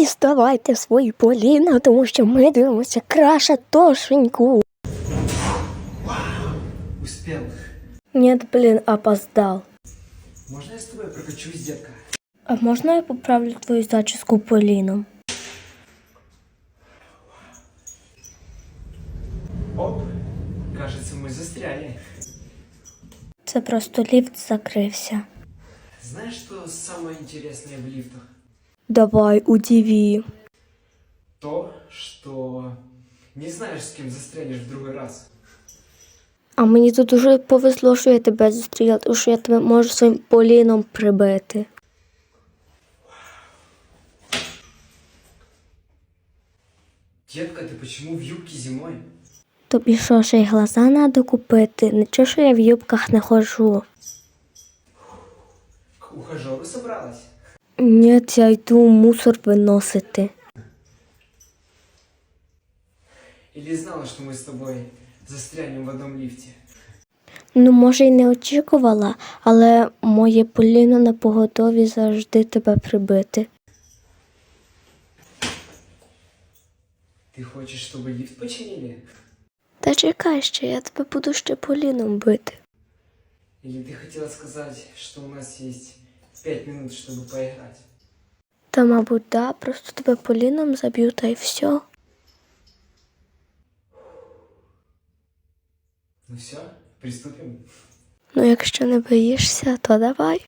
діставайте свої поліна, тому що ми дивимося краще тошеньку. Успел. Ні, блін, опоздал. Можно я с тобой прокачусь, детка? А можна я поправлю твою зачіску поліном? Оп. Кажется, мы застряли. Це просто ліфт закрився. Знаешь, что самое интересное в лифтах? Давай, удиви. То, что не знаешь, с кем застрянешь в другой раз. А мені тут дуже повезло, що я тебе зустріла, тому що я тебе можу своїм поліном прибити. Детка, ты почему в юбке зимой? Тобі що, ще й глаза надо купити? Нічого, що я в юбках не ходжу. К ухажеру собралась? Нет, я йду мусор виносити. Или знала, що ми з тобою застрянемо в одному ліфті. Ну, може, й не очікувала, але моє поліно на поготові завжди тебе прибити. Ти хочеш, щоб ліфт починили? Та чекай ще, я тебе буду ще поліном бити. Или ти хотіла сказати, що у нас є 5 минут, чтобы поиграть. Та, мабуть, да, просто тебе поліном заб'ю, та й все. Ну все, приступимо. Ну, якщо не боїшся, то давай.